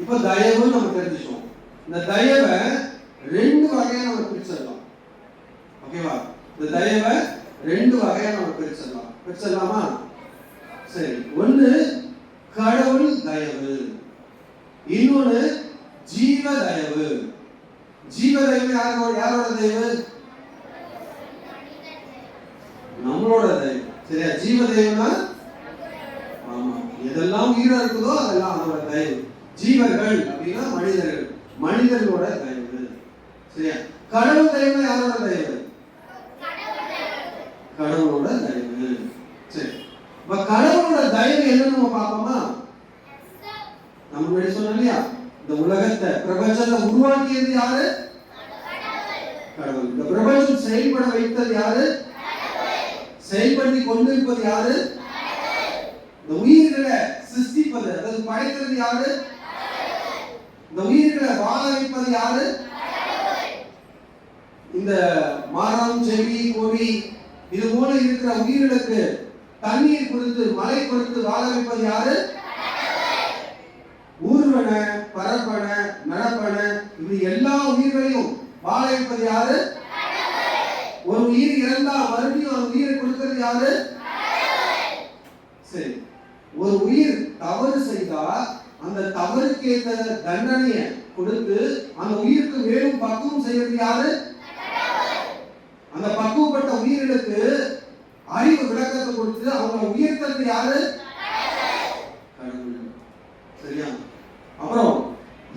இப்போ தயவுன்னு நம்ம தெரிஞ்சுக்கோம் இந்த தயவை ரெண்டு வகையா நம்ம பிரிச்சிடலாம். ஓகேவா? இந்த தயவை ரெண்டு வகையா நம்ம பிரிச்சிடலாம். பிரிச்சிடலாமா? சரி. ஒன்னு கடவுள் தயவு. இன்னொன்னு ஜீவ தயவு. ஜீவ தயவு யாரோட யாரோட தயவு? நம்மளோட தயவு. சரியா? ஜீவ தயவுனா? ஆமா. எதெல்லாம் உயிரா இருக்குதோ அதெல்லாம் அவரோட தயவு. ஜீவர்கள் அப்படின்னா மனிதர்கள். மனிதர்களோட தயவு. சரியா? கடவுள் தயவு யாரோட தயவு? கடவுளோட தயவு. சரி. இப்ப கடவுளோட தயவு என்னன்னு நம்ம பார்ப்போமா? நம்ம முன்னாடி சொன்னோம் இல்லையா? இந்த உலகத்தை பிரபஞ்சத்தை உருவாக்கியது யாரு? கடவுள். இந்த பிரபஞ்சம் செயல்பட வைத்தது யாரு? செயல்படுத்தி கொண்டிருப்பது யாரு? இந்த உயிர்களை சிருஷ்டிப்பது அதாவது படைக்கிறது யாரு? இந்த உயிர்களை வாழ வைப்பது யாரு? இந்த மரம் செடி கொடி இது போல இருக்கிற உயிர்களுக்கு தண்ணீர் கொடுத்து மழை கொடுத்து வாழ வைப்பது யாரு? ஊர்வன பரப்பன நடப்பன இப்படி எல்லா உயிர்களையும் வாழ வைப்பது யாரு? ஒரு உயிர் இறந்தா மறுபடியும் ஒரு உயிரை கொடுக்கிறது யாரு? சரி ஒரு உயிர் தவறு செய்தால் அந்த தவறுக்கு ஏற்ற தண்டனையை கொடுத்து அந்த உயிருக்கு மேலும் பக்குவம் செய்வது யாரு? அந்த பக்குவப்பட்ட உயிர்களுக்கு அறிவு விளக்கத்தை கொடுத்து அவங்களை உயர்த்தது யாரு? சரியா? அப்புறம்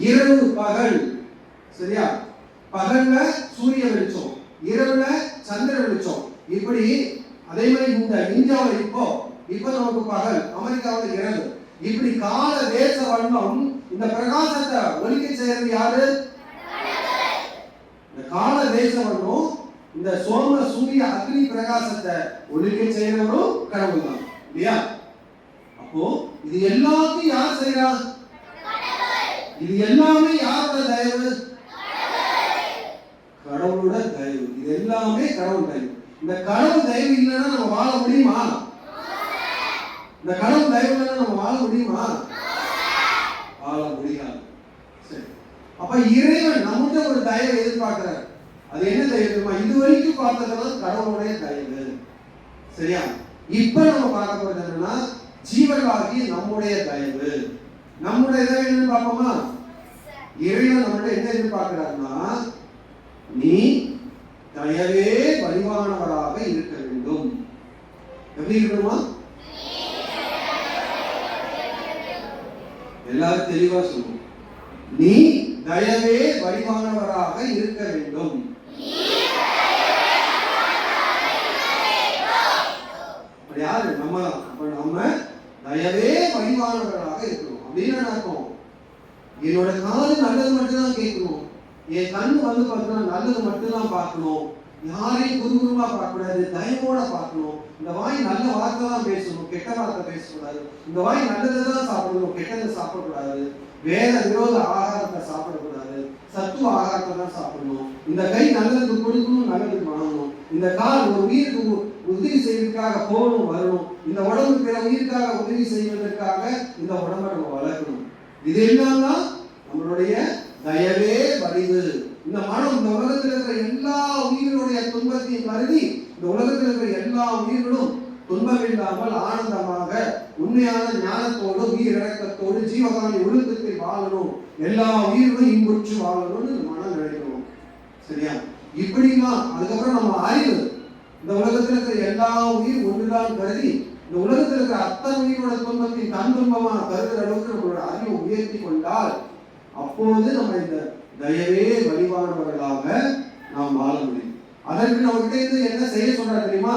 இரவு பகல். சரியா? பகல்ல சூரிய வெளிச்சம் இரவுல சந்திர வெளிச்சம். இப்படி அதே மாதிரி இந்த இந்தியாவில் இப்போ இப்போ நமக்கு பகல் அமெரிக்காவில் இரவு. இப்படி கால தேச வண்ணம் இந்த பிரகாசத்தை ஒலிக்க செய்யறது யாரு? இந்த கால தேச வண்ணம் இந்த சோம சூரிய அக்னி பிரகாசத்தை ஒலிக்க செய்யறவரும் கடவுள் தான் இல்லையா? அப்போ இது எல்லாத்தையும் யார் செய்யறா இது எல்லாமே யாரோட தயவு? கடவுளோட தயவு. இது எல்லாமே கடவுள் தயவு. இந்த கடவுள் தயவு இல்லைன்னா நம்ம வாழ முடியுமா? இந்த கடவுள் தயவு இல்லைன்னா நம்ம வாழ முடியுமா? வாழ முடியாது. சரி. அப்ப இறைவன் நம்மகிட்ட ஒரு தயவை எதிர்பார்க்கிறார். அது என்ன தயவு தெரியுமா? இது வரைக்கும் பார்த்ததெல்லாம் கடவுளுடைய தயவு. சரியா? இப்ப நம்ம பார்க்க போறது என்னன்னா ஜீவர்களாகி நம்முடைய தயவு. நம்முடைய தயவு என்னன்னு பார்ப்போமா? இறைவன் நம்மகிட்ட என்ன எதிர்பார்க்கிறாருன்னா நீ தயவே வடிவானவராக இருக்க வேண்டும். எப்படி இருக்கணுமா? எல்லாரும் தெளிவா சொல்லுவோம் நீ தயவே வடிவானவராக இருக்க வேண்டும். யாரு? நம்ம அப்ப நம்ம தயவே வடிவானவராக இருக்கணும். அப்படின்னு என்ன அர்த்தம்? என்னோட காது நல்லது மட்டும்தான் கேட்கணும். என் கண் வந்து பார்த்தீங்கன்னா நல்லது மட்டும்தான் பார்க்கணும். யாரையும் குறுகுறுமா பார்க்கக்கூடாது தயவோட பார்க்கணும். இந்த வாய் நல்ல வார்த்தை தான் பேசணும் கெட்ட வார்த்தை பேசக்கூடாது. இந்த வாய் நல்லதை தான் சாப்பிடணும் கெட்டதை சாப்பிடக்கூடாது. வேற விரோத ஆகாரத்தை சாப்பிடக்கூடாது. சத்துவ ஆகாரத்தை தான் சாப்பிடணும். இந்த கை நல்லதுக்கு கொடுக்கணும் நல்லதுக்கு வணங்கணும் இந்த கால் ஒரு உயிருக்கு உதவி செய்வதற்காக போகணும் வரணும். இந்த உடம்பு பிற உயிருக்காக உதவி செய்வதற்காக இந்த உடம்பை நம்ம வளர்க்கணும். இது என்னன்னா தான் நம்மளுடைய தயவு வடிவு இந்த மனம் இந்த உலகத்தில் இருக்கிற எல்லா உயிர்களுடைய துன்பத்தையும் கருதி இந்த உலகத்தில் இருக்கிற எல்லா உயிர்களும் துன்பமில்லாமல் ஆனந்தமாக உண்மையான ஞானத்தோடு உயிர் இறக்கத்தோடு ஜீவகாமி ஒழுக்கத்தில் வாழணும். எல்லா உயிர்களும் இன்புற்று வாழணும்னு இந்த மனம் நினைக்கணும் சரியா? இப்படிலாம் அதுக்கப்புறம் நம்ம அறிவு. இந்த உலகத்தில் இருக்கிற எல்லா உயிர் ஒன்றுதான் கருதி இந்த உலகத்தில் இருக்கிற அத்தனை உயிரோட துன்பத்தின் தன் துன்பமா கருதுற அளவுக்கு நம்மளோட அறிவை உயர்த்தி கொண்டால் அப்போது நம்ம இந்த தயவே வலிவானவர்களாக நாம் வாழ முடியும். அதற்கு நம்ம கிட்ட இருந்து என்ன செய்ய சொல்றாரு தெரியுமா?